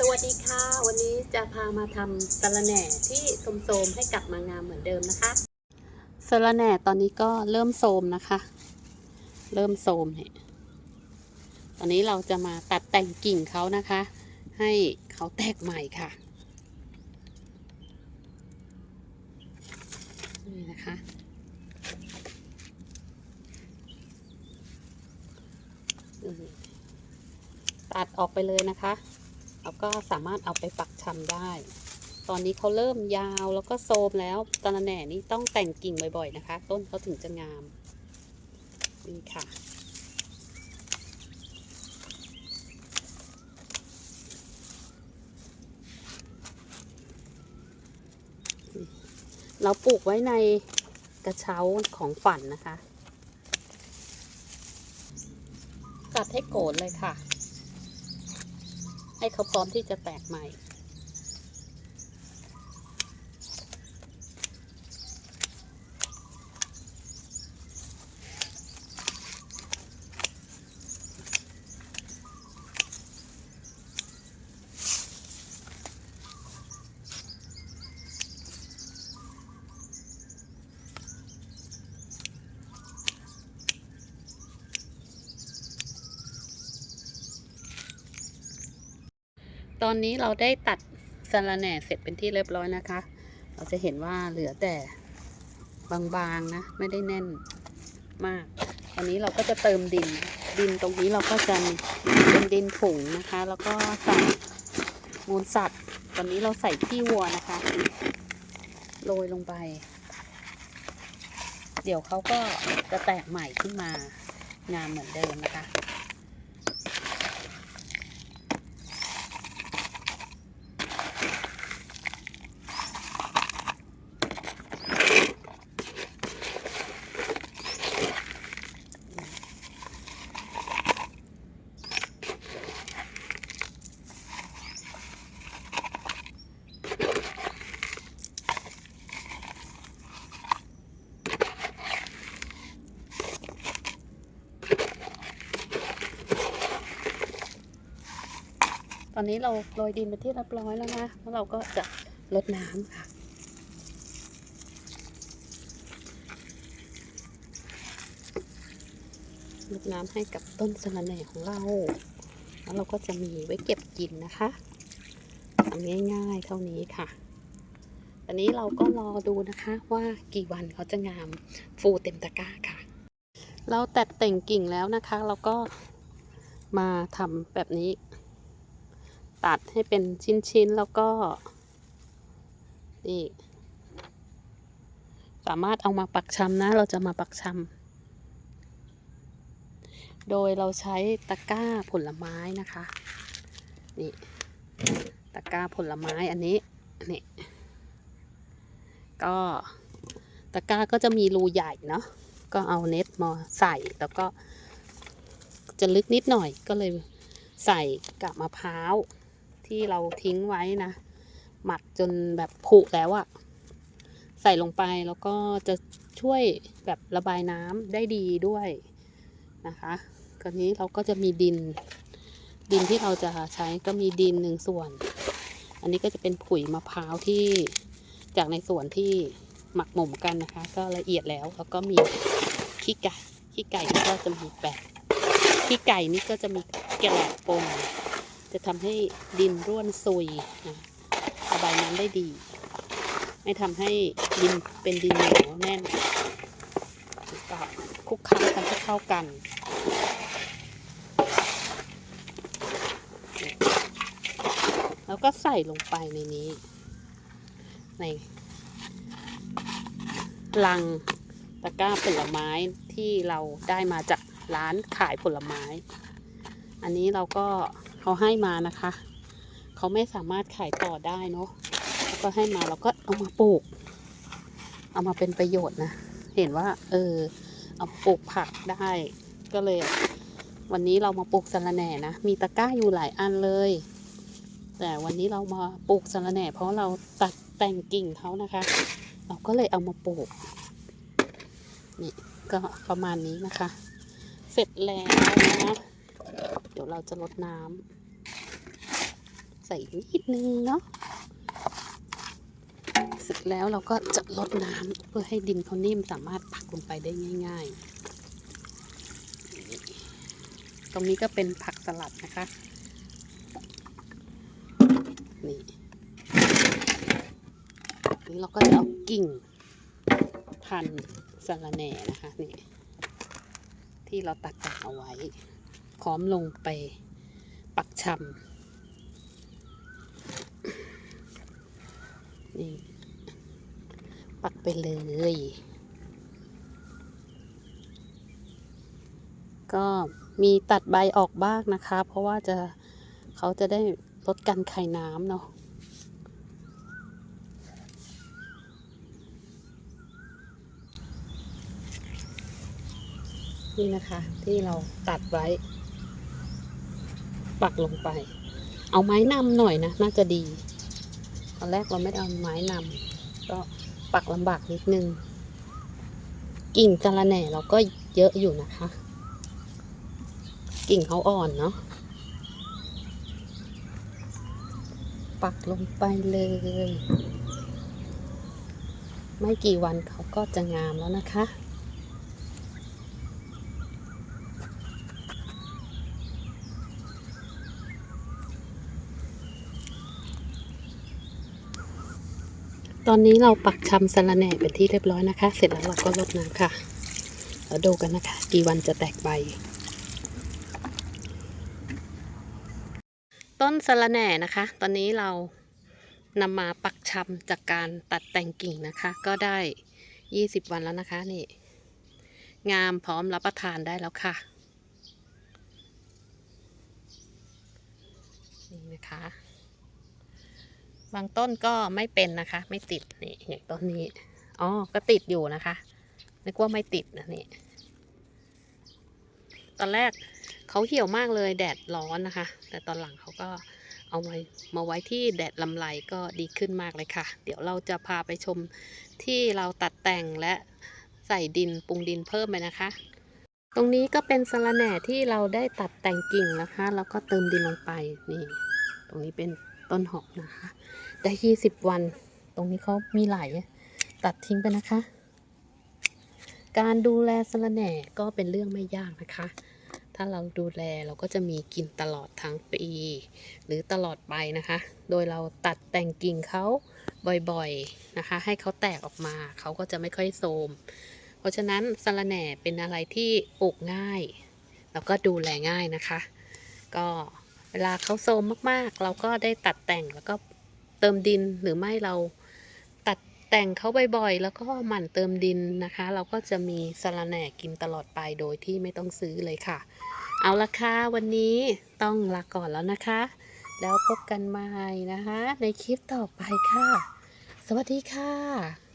สวัสดีค่ะ วันนี้จะพามาทำสะระแหน่ที่โสมๆให้กลับมางามเหมือนเดิมนะคะสะระแหน่ตอนนี้ก็เริ่มโสมนะคะ เริ่มโสมเนี่ยตอนนี้เราจะมาตัดแต่งกิ่งเขานะคะ ให้เขาแตกใหม่ค่ะนี่นะคะตัดออกไปเลยนะคะ แล้วก็สามารถเอาไปปักชำได้ ตอนนี้เขาเริ่มยาวแล้วก็โซมแล้วตะแหน่นี้ต้องแต่งกิ่งบ่อยๆนะคะ ต้นเขาถึงจะงามนี่ค่ะ เราปลูกไว้ในกระเช้าของฝันนะคะ ตัดให้โกนเลยค่ะ ให้เขาพร้อมที่จะแตกใหม่ ต อนนี้เราได้ตัดสะระแหน่เสร็จเป็นที่เรียบร้อยนะคะ เราจะเห็นว่าเหลือแต่บางๆนะ ไม่ได้แน่นมากอันนี้เราก็จะเติมดิน ดินตรงนี้เราก็จะเป็นดินถุงนะคะ แล้วก็ใส่มูลสัตว์ตอนนี้เราใส่ขี้วัวนะคะ โรยลงไป เดี๋ยวเขาก็จะแตกใหม่ขึ้นมางามเหมือนเดิมนะคะ ตอนนี้เราโรยดินไปที่เรียบร้อยแล้วนะแล้วเราก็จะลดน้ำค่ะลดน้ำให้กับต้นสะระแหน่ของเรา แล้วเราก็จะมีไว้เก็บกินนะคะทำง่าย ๆ เท่านี้ค่ะตอนนี้เราก็รอดูนะคะว่ากี่วันเขาจะงามฟูเต็มตะกร้าค่ะ เราตัดแต่งกิ่งแล้วนะคะ เราก็มาทำแบบนี้ ตัดให้เป็นชิ้นๆ แล้วก็นี่สามารถเอามาปักชำนะ เราจะมาปักชำโดยเราใช้ตะกร้าผลไม้นะคะ นี่ ตะกร้าผลไม้อันนี้นี่ก็ตะกร้าก็จะมีรูใหญ่เนาะก็เอาเน็ตมาใส่แล้วก็จะลึกนิดหน่อยก็เลยใส่กับมะพร้าว ที่เราทิ้งไว้นะ หมักจนแบบผุแล้วอะใส่ลงไปแล้วก็จะช่วยแบบระบายน้ำได้ดีด้วยนะคะคราวนี้เราก็จะมีดิน ดินที่เราจะใช้ก็มีดินหนึ่งส่วน อันนี้ก็จะเป็นผุยมะพร้าวที่จากในส่วนที่หมักหมมกันนะคะ ก็ละเอียดแล้วแล้วก็มีขี้ไก่ขี้ไก่นี่ก็จะมีแปดขี้ไก่นี่ก็จะมีแกลบปน จะทำให้ดินร่วนซุยนะระบายน้ำได้ดี ไม่ทำให้ดินเป็นดินเหนียวแน่นก็คลุกคล้ากันให้เข้ากันแล้วก็ใส่ลงไปในนี้ ในลังตะกร้าผลไม้ที่เราได้มาจากร้านขายผลไม้ อันนี้เราก็ เขาให้มานะคะ เขาไม่สามารถขายต่อได้เนาะแล้วก็ให้มาเราก็เอามาปลูก เอามาเป็นประโยชน์นะ เห็นว่า เออ เอามาปลูกผักได้ ก็เลย วันนี้เรามาปลูกสะระแหน่นะ มีตะกร้าอยู่หลายอันเลย แต่วันนี้เรามาปลูกสะระแหน่ เพราะเราตัดแต่งกิ่งเขานะคะ เราก็เลยเอามาปลูก นี่ก็ประมาณนี้นะคะ เสร็จแล้วนะ เดี๋ยวเราจะลดน้ำใส่นิดนึงเนาะเสร็จแล้วเราก็จะลดน้ำเพื่อให้ดินเขานิ่มสามารถปักลงไปได้ง่าย ๆ ตรงนี้ก็เป็นผักสลัดนะคะนี่นี่เราก็จะเอากิ่งพันสะระแหน่นะคะนี่ที่เราตัดกันเอาไว้ พร้อมลงไปปักชำนี่ปักไปเลย ก็มีตัดใบออกบ้างนะคะ เพราะว่าจะเขาจะได้ลดการไข่น้ำเนาะนี่นะคะที่เราตัดไว้ ปักลงไป เอาไม้นำหน่อยนะ น่าจะดี ตอนแรกเราไม่ได้เอาไม้นำก็ปักลำบากนิดนึง กิ่งจระแหน่เราก็เยอะอยู่นะคะ กิ่งเขาอ่อนเนาะ ปักลงไปเลย ไม่กี่วันเขาก็จะงามแล้วนะคะ ตอนนี้เราปักชำสะระแหน่เป็นที่เรียบร้อยนะคะ เสร็จแล้วเราก็รดน้ำค่ะ แล้วดูกันนะคะ กี่วันจะแตกใบ ต้นสะระแหน่นะคะ ตอนนี้เรานำมาปักชำจากการตัดแต่งกิ่งนะคะ ก็ได้ 20 วันแล้วนะคะนี่ งามพร้อมรับประทานได้แล้วค่ะ นี่นะคะ บางต้นก็ไม่เป็นนะคะ ไม่ติดนี่อย่างต้นนี้อ๋อก็ติดอยู่นะคะนึกว่าไม่ติดนะนี่ตอนแรกเขาเหี่ยวมากเลยแดดร้อนนะคะ แต่ตอนหลังเขาก็เอาไว้มาไว้ที่แดดลำไรก็ดีขึ้นมากเลยค่ะ เดี๋ยวเราจะพาไปชมที่เราตัดแต่งและใส่ดินปรุงดินเพิ่มไปนะคะ ตรงนี้ก็เป็นสะระแหน่ที่เราได้ตัดแต่งกิ่งนะคะ แล้วก็เติมดินลงไปนี่ ตรงนี้เป็น ต้นหอมนะคะ ได้20วัน ตรงนี้เขามีไหลตัดทิ้งไปนะคะ การดูแลสะระแหน่ก็เป็นเรื่องไม่ยากนะคะ ถ้าเราดูแลเราก็จะมีกินตลอดทั้งปี หรือตลอดไปนะคะ โดยเราตัดแต่งกิ่งเขาบ่อยๆนะคะ ให้เขาแตกออกมาเขาก็จะไม่ค่อยโทมเพราะฉะนั้นสะระแหน่เป็นอะไรที่ปลูกง่าย แล้วก็ดูแลง่ายนะคะ ก็ เวลาเขาโทรมมากๆ เราก็ได้ตัดแต่งแล้วก็เติมดินหรือไม่เราตัดแต่งเขาบ่อยๆ แล้วก็หมั่นเติมดินนะคะ เราก็จะมีสะรแหน่กินตลอดไปโดยที่ไม่ต้องซื้อเลยค่ะ เอาละค่ะวันนี้ต้องลาก่อนแล้วนะคะ แล้วพบกันใหม่นะคะ ในคลิปต่อไปค่ะ สวัสดีค่ะ